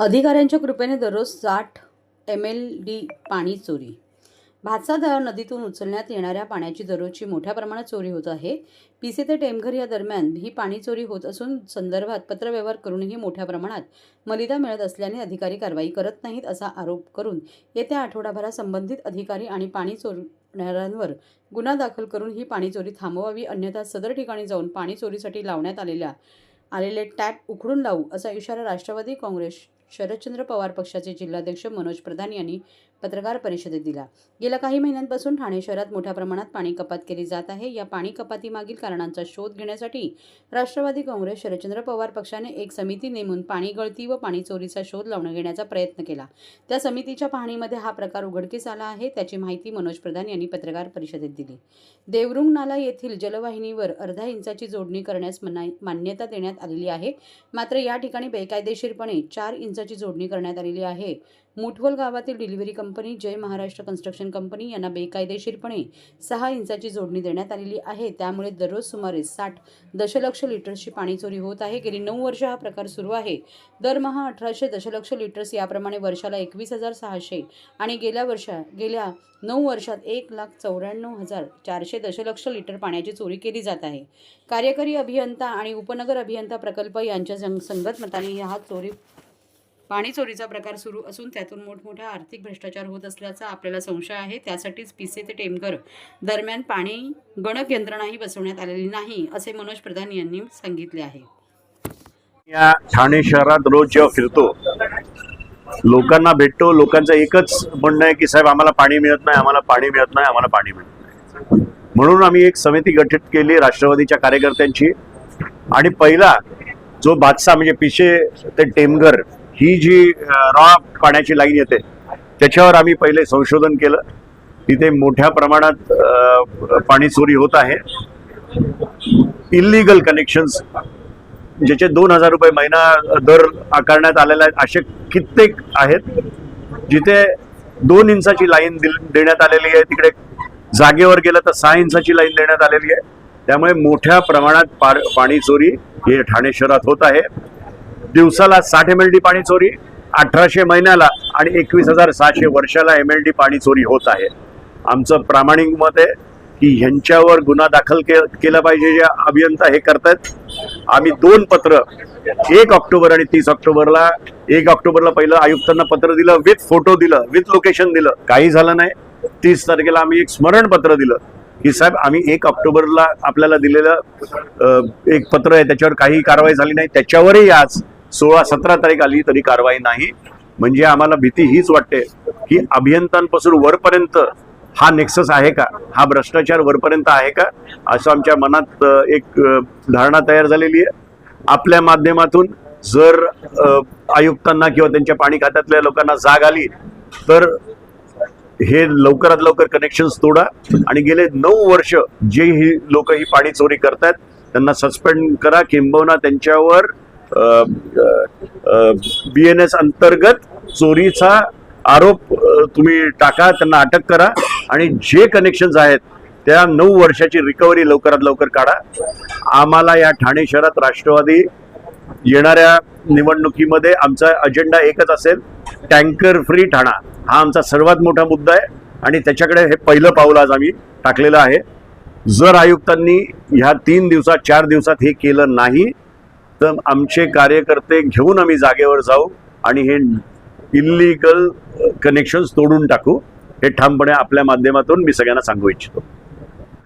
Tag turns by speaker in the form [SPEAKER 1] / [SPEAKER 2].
[SPEAKER 1] अधिकाऱ्यांच्या कृपेने दररोज साठ एम एल डी पाणी चोरी. भातसा नदीतून उचलण्यात येणाऱ्या पाण्याची दररोजची मोठ्या प्रमाणात चोरी होत आहे. पिसे ते टेमघर या दरम्यान ही पाणी चोरी होत असून संदर्भात पत्रव्यवहार करूनही मोठ्या प्रमाणात मलिदा मिळत असल्याने अधिकारी कारवाई करत नाहीत असा आरोप करून येत्या आठवडाभरात संबंधित अधिकारी आणि पाणी चोरणाऱ्यांवर गुन्हा दाखल करून ही पाणी चोरी थांबवावी अन्यथा सदर ठिकाणी जाऊन पाणी चोरीसाठी लावण्यात आलेल्या आलेले टॅप उखडून लावू असा इशारा राष्ट्रवादी काँग्रेस शरदचंद्र पवार पक्षाचे जिल्हाध्यक्ष मनोज प्रधान यांनी पत्रकार परिषदेत दिला. गेल्या काही महिन्यांपासून ठाणे शहरात मोठ्या प्रमाणात पाणी कपात केली जात आहे. या पाणी कपातीमागील कारणांचा शोध घेण्यासाठी राष्ट्रवादी काँग्रेस शरदचंद्र पवार पक्षाने एक समिती नेमून पाणी गळती व पाणी चोरीचा शोध लावून घेण्याचा प्रयत्न केला. त्या समितीच्या पाहणीमध्ये हा प्रकार उघडकीस आला आहे त्याची माहिती मनोज प्रधान यांनी पत्रकार परिषदेत दिली. देवरुंग नाला येथील जलवाहिनीवर अर्धा इंचाची जोडणी करण्यास मान्यता देण्यात आलेली आहे. मात्र या ठिकाणी बेकायदेशीरपणे चार इंचाची जोडणी करण्यात आलेली आहे. मुठवल गावातील delivery company Jay Maharashtra construction company यांना बेकायदेशीरपणे सहा इंचाची जोडणी देण्यात आलेली आहे. त्यामुळे दररोज सुमारे साठ दशलक्ष लिटर्सची पाणी चोरी होत आहे. गेली नऊ वर्ष हा प्रकार सुरू आहे. दरमहा अठराशे दशलक्ष लिटर्स याप्रमाणे वर्षाला एकवीस हजार सहाशे आणि गेल्या वर्षा गेल्या नऊ वर्षात एक लाख चौऱ्याण्णव हजार चारशे दशलक्ष लिटर पाण्याची चोरी केली जात आहे. कार्यकारी अभियंता आणि उपनगर अभियंता प्रकल्प यांच्या संगतमताने हा चोरी पाणी चोरीचा प्रकार सुरू असून त्यातून मोठमोठा आर्थिक भ्रष्टाचार होत असल्याचा आपल्याला संशय आहे. त्यासाठीच पिसे ते टेमकर दरम्यान पाणी गणक यंत्रणाही बसवण्यात आलेली नाही असे मनोज प्रधान यांनी सांगितले आहे.
[SPEAKER 2] या ठाणे शहरात रोज जेव्हा फिरतो लोकांना भेटतो लोकांचं एकच म्हणणं आहे की साहेब आम्हाला पाणी मिळत नाही आम्हाला पाणी मिळत नाही आम्हाला पाणी मिळत नाही. म्हणून आम्ही एक समिती गठीत केली राष्ट्रवादीच्या कार्यकर्त्यांची. आणि पहिला जो बादशाह म्हणजे पिशे ते टेमघर ही जी रॉ पाण्याची लाईन येते त्याच्यावर आम्ही पहिले संशोधन केलं. तिथे मोठ्या प्रमाणात पाणी चोरी होत आहे. इलिगल कनेक्शन्स ज्याचे दोन हजार रुपये महिना दर आकारण्यात आलेला आहे असे कित्येक आहेत जिथे दोन इंचाची लाईन देण्यात आलेली आहे. तिकडे जागेवर गेलं तर सहा इंचाची लाईन देण्यात आलेली आहे. त्यामुळे मोठ्या प्रमाणात पार पाणी चोरी हे ठाणे शहरात होत आहे. दिवसाला साठ एम एल डी पाणी चोरी अठराशे महिन्याला आणि एकवीस हजार सहाशे वर्षाला एम एल डी पाणी चोरी होत आहे. आमचं प्रामाणिक मत आहे की ह्यांच्यावर गुन्हा दाखल के केला पाहिजे जे अभियंता हे करतायत आम्ही दोन पत्र एक ऑक्टोबर आणि तीस ऑक्टोबरला एक ऑक्टोबरला पहिलं आयुक्तांना पत्र दिलं विथ फोटो दिलं विथ लोकेशन दिलं. काही झालं नाही. तीस तारखेला आम्ही एक स्मरणपत्र दिलं की साहेब आम्ही एक ऑक्टोबरला आपल्याला दिलेलं एक पत्र आहे त्याच्यावर काही कारवाई झाली नाही. त्याच्यावरही आज सोळा सतरा तारीख आली तरी कारवाई नाही. म्हणजे आम्हाला भीती हीच वाटते की अभियंतांपासून वरपर्यंत हा नेक्सस आहे का? हा भ्रष्टाचार वरपर्यंत आहे का? असं आमच्या मनात एक धारणा तयार झालेली आहे. आपल्या माध्यमातून जर आयुक्तांना किंवा त्यांच्या पाणी खात्यातल्या लोकांना जाग आली तर हे लवकरात लवकर कनेक्शन्स तोडा. आणि गेले नऊ वर्ष जे ही लोक ही पाणी चोरी करतायत त्यांना सस्पेंड करा. किंबहुना त्यांच्यावर बी एन एस अंतर्गत चोरीचा आरोप तुम्ही टाका त्यांना अटक करा आणि जे कनेक्शन्स आहेत त्या नऊ वर्षाची रिकव्हरी लवकरात लवकर काढा. आम्हाला या ठाणे शहरात राष्ट्रवादी येणाऱ्या निवडणुकीमध्ये आमचा अजेंडा एकच असेल टँकर फ्री ठाणा. हा आमचा सर्वात मोठा मुद्दा आहे आणि त्याच्याकडे हे पहिलं पाऊल आज आम्ही टाकलेलं आहे. जर आयुक्तांनी ह्या तीन दिवसात चार दिवसात हे केलं नाही तर आमचे कार्यकर्ते घेऊन आम्ही जागेवर जाऊ आणि हे इल्लीगल कनेक्शन्स तोडून टाकू. हे ठामपणे आपल्या माध्यमातून मी सगळ्यांना सांगू इच्छितो.